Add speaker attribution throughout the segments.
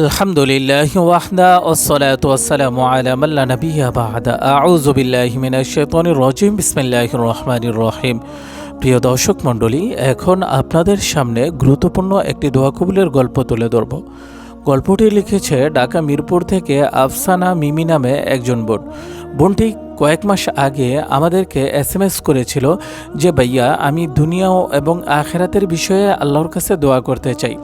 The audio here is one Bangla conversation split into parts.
Speaker 1: আলহামদুলিল্লাহ ওয়াহদা ওসলাত ওয়াসালামু আলা মাল্লা নবিয়া বাহাদা আউযু বিল্লাহি মিনাশ শাইতানির রাজিম। বিসমিল্লাহির রহিম। প্রিয় দর্শক মণ্ডলী, এখন আপনাদের সামনে গুরুত্বপূর্ণ একটি দোয়া কবুলের গল্প তুলে ধরব। গল্পটি লিখেছে ঢাকা মিরপুর থেকে আফসানা মিমি নামে একজন বোন। বোনটি কয়েক মাস আগে আমাদেরকে এস এম এস করেছিল যে, ভাইয়া, আমি দুনিয়া এবং আখেরাতের বিষয়ে আল্লাহর কাছে দোয়া করতে চাই।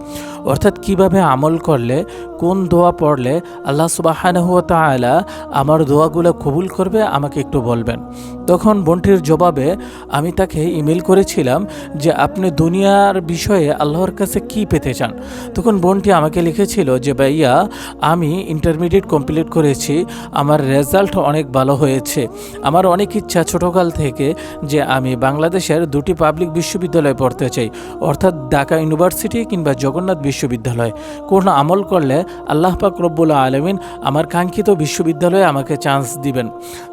Speaker 1: অর্থাৎ কীভাবে আমল করলে, কোন দোয়া পড়লে আল্লাহ সুবাহানহুয়া তালা আমার দোয়াগুলো কবুল করবে আমাকে একটু বলবেন। তখন বোনটির জবাবে আমি তাকে ইমেল করেছিলাম যে, আপনি দুনিয়ার বিষয়ে আল্লাহর কাছে কি পেতে চান? তখন বোনটি আমাকে লিখেছিল যে, ভাইয়া, আমি ইন্টারমিডিয়েট কমপ্লিট করেছি, আমার রেজাল্ট অনেক ভালো হয়েছে। আমার অনেক ইচ্ছা ছোটকাল থেকে যে, আমি বাংলাদেশের দুটি পাবলিক বিশ্ববিদ্যালয়ে পড়তে চাই, অর্থাৎ ঢাকা ইউনিভার্সিটি কিংবা জগন্নাথ বিশ্ববিদ্যালয়। কোন আমল করলে আল্লাহ পাক রব্বুল আলমিন আমার কাঙ্ক্ষিত বিশ্ববিদ্যালয়ে আমাকে চান্স দিবেন।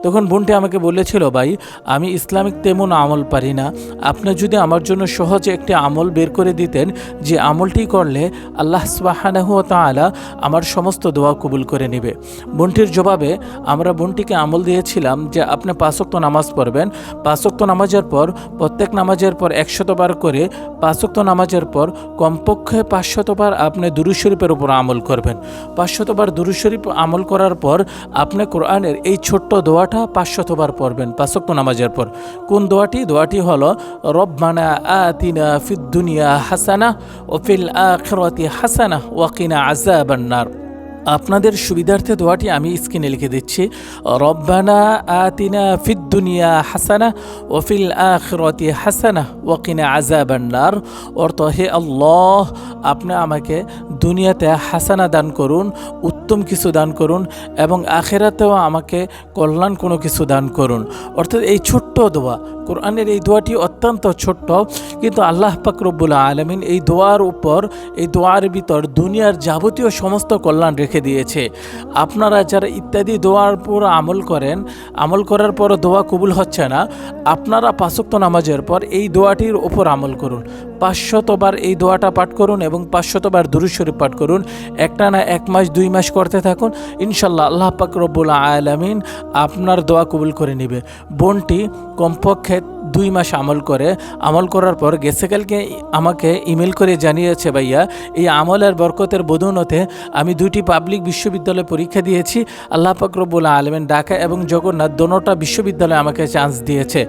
Speaker 1: তখন বোনটি আমাকে বলেছিল, ভাই, আমি ইসলামিক তেমন আমল পারি না। আপনি যদি আমার জন্য সহজে একটি আমল বের করে দিতেন, যে আমলটি করলে আল্লাহ সুবাহানাহু তাআলা আমার সমস্ত দোয়া কবুল করে নেবে। বোনটির জবাবে আমরা বোনটিকে আমল দিয়েছিলাম যে আপনি পাঁচক্ত নামাজ পড়বেন। পাঁচক্ত নামাজের পর, প্রত্যেক নামাজের পর একশতবার করে পাঁচক্ত নামাজের পর কমপক্ষে পাঁচশতবার আপনি দুরুজ শরীফের উপর আমল করবেন। পাঁচশতবার দুরুজ শরীফ আমল করার পর আপনি কোরআনের এই ছোট্ট দোয়াটা পাঁচশতবার পড়বেন পাঁচক্য নামাজের পর। কোন দোয়াটি? দোয়াটি হলো, রব্বানা আতিনা ফিদ্দুনিয়া হাসানা ও ফিল আখরতি হাসানা ওয়াকিনা আযাবান্নার আপনাদের সুবিধার্থে দোয়াটি আমি স্ক্রিনে লিখে দিচ্ছি। রব্বানা আতিনা ফিদ দুনিয়া হাসানা ও ফিল আখিরাতি হাসানা ওয়াকিনা আযাবান্নার অর্থ, হে আল্লাহ, আপনি আমাকে দুনিয়াতে হাসানা দান করুন, উত্তম কিছু দান করুন এবং আখেরাতেও আমাকে কল্যাণ কোনো কিছু দান করুন। অর্থাৎ এই ছোট্ট দোয়া কোরআনের এই দোয়াটি অত্যন্ত ছোট্ট, কিন্তু আল্লাহ পাক রব্বুল আলমিন এই দোয়ার উপর, এই দোয়ার ভিতর দুনিয়ার যাবতীয় সমস্ত কল্যাণ রেখে দিয়েছে। আপনারা যারা ইত্যাদি দোয়ার উপর আমল করেন, আমল করার পর দোয়া কবুল হচ্ছে না, আপনারা পাঁচক্ত নামাজের পর এই দোয়াটির ওপর আমল করুন। পাঁচশতবার এই দোয়াটা পাঠ করুন এবং পাঁচশতবার দুরুদ শরীফ পাঠ করুন। একটা না এক মাস, দুই মাস করতে থাকুন। ইনশাল্লাহ আল্লাহ পাক রব্বুল আলামিন আপনার দোয়া কবুল করে নেবে। বোনটি কমপক্ষে দুই মাস আমল করে, আমল করার পর গেছেকালকে আমাকে ইমেল করে জানিয়েছে, ভাইয়া, এই আমলের বরকতের বদৌলতে আমি দুইটি পাবলিক বিশ্ববিদ্যালয়ে পরীক্ষা দিয়েছি। আল্লাহ পাক রব্বুল আলমেন ঢাকা এবং জগন্নাথ দোনোটা বিশ্ববিদ্যালয়ে আমাকে চান্স দিয়েছে।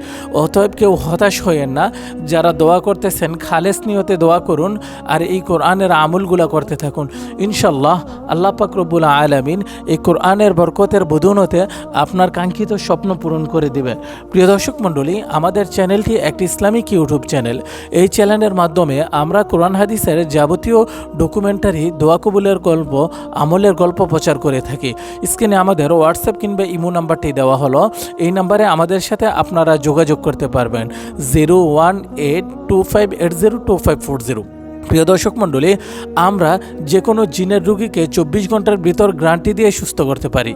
Speaker 1: অতএব কেউ হতাশ হয়েন না। যারা দোয়া করতেছেন, খালেস নিয়তে দোয়া করুন আর এই কোরআনের আমলগুলা করতে থাকুন। ইনশাল্লাহ আল্লাহ পাক রব্বুল আলমিন এই কোরআনের বরকতের বদৌলতে আপনার কাঙ্ক্ষিত স্বপ্ন পূরণ করে দিবে প্রিয় দর্শক মণ্ডলী, আমাদের চ্যানেলটি একটি ইসলামিক ইউটিউব চ্যানেল। এই চ্যানেলের মাধ্যমে আমরা কোরআন হাদিসের যাবতীয় ডকুমেন্টারি, দোয়া কবুলের গল্প, আমলের গল্প প্রচার করে থাকি। স্ক্রিনে আমাদের হোয়াটসঅ্যাপ কিংবা ইমো নাম্বারটি দেওয়া হলো। এই নাম্বারে আমাদের সাথে আপনারা যোগাযোগ করতে পারবেন। Zero one eight two five eight zero two five four zero. প্রিয় দর্শক মণ্ডলী, আমরা যে কোনো জিনের রুগীকে চব্বিশ ঘণ্টার ভিতর গ্রান্টি দিয়ে সুস্থ করতে পারি।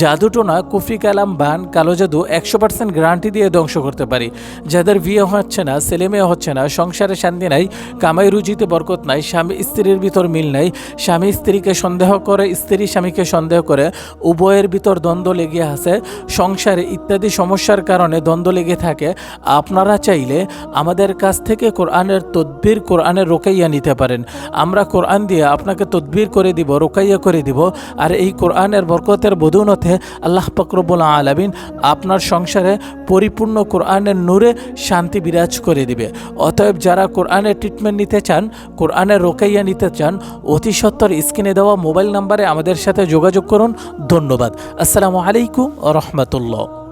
Speaker 1: জাদুটোনা কুফি কালাম, বান, কালো জাদু একশো পার্সেন্ট গ্রান্টি দিয়ে ধ্বংস করতে পারি। যাদের বিয়ে হচ্ছে না, ছেলে মেয়ে হচ্ছে না, সংসারে শান্তি নাই, কামাই রুজিতে বরকত নাই, স্বামী স্ত্রীর ভিতর মিল নাই, স্বামী স্ত্রীকে সন্দেহ করে, স্ত্রী স্বামীকে সন্দেহ করে উভয়ের ভিতর দ্বন্দ্ব লেগে আছে, সংসারে ইত্যাদি সমস্যার কারণে দ্বন্দ্ব লেগে থাকে। আপনারা চাইলে আমাদের কাছ থেকে কোরআনের তদ্বির, কোরআনের রোকাইয়া নিতে পারেন। আমরা কোরআন দিয়ে আপনাকে তদবির করে দিব, রোকাইয়া করে দিব। আর এই কোরআনের বরকতের বদৌনতে আল্লাহ ফকরবুল আলমিন আপনার সংসারে পরিপূর্ণ কোরআনের নূরে শান্তি বিরাজ করে দিবে। অতএব যারা কোরআনের ট্রিটমেন্ট নিতে চান, কোরআনের রোকাইয়া নিতে চান, অতি সত্তর স্ক্রিনে দেওয়া মোবাইল নাম্বারে আমাদের সাথে যোগাযোগ করুন। ধন্যবাদ। আসসালামু আলাইকুম রহমতুল্লাহ।